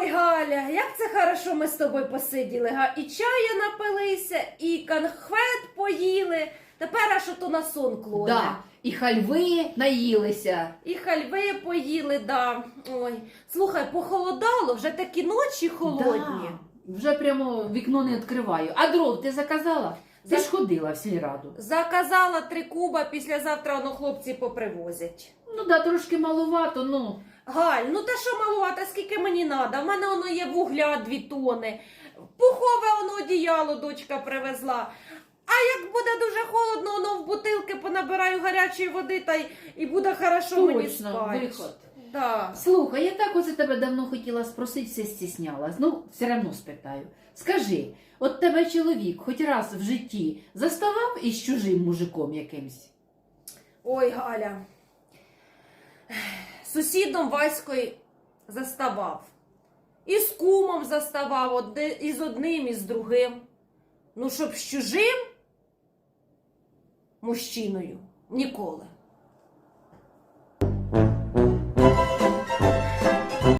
Ой, Галя, як це хорошо ми з тобою посиділи, га? І чаю напилися, і конхвет поїли. Тепер аж ото на сон клоне. Да. І хальви наїлися. І хальви поїли, да. Ой. Слухай, похолодало, вже такі ночі холодні. Да. Вже прямо вікно не відкриваю. А дров ти заказала? Ти ж ходила в сільраду. Заказала три куба, післязавтра воно хлопці попривозять. Ну да, трошки маловато, ну. Галь, ну та що малувата, скільки мені треба? В мене воно є вугля дві тони. Пухове воно одіяло дочка привезла. А як буде дуже холодно, воно в бутилки понабираю гарячої води та й і буде хорошо мені Точно, спати. виход. Да. Слухай, я так оце тебе давно хотіла спросити, все стіснялась. Ну, все одно спитаю. Скажи, от тебе чоловік хоч раз в житті заставав із чужим мужиком якимсь? Ой, Галя. Сусідом Ваською заставав. І з кумом заставав, і з одним, і з другим. Ну, щоб з чужим мужчиною ніколи.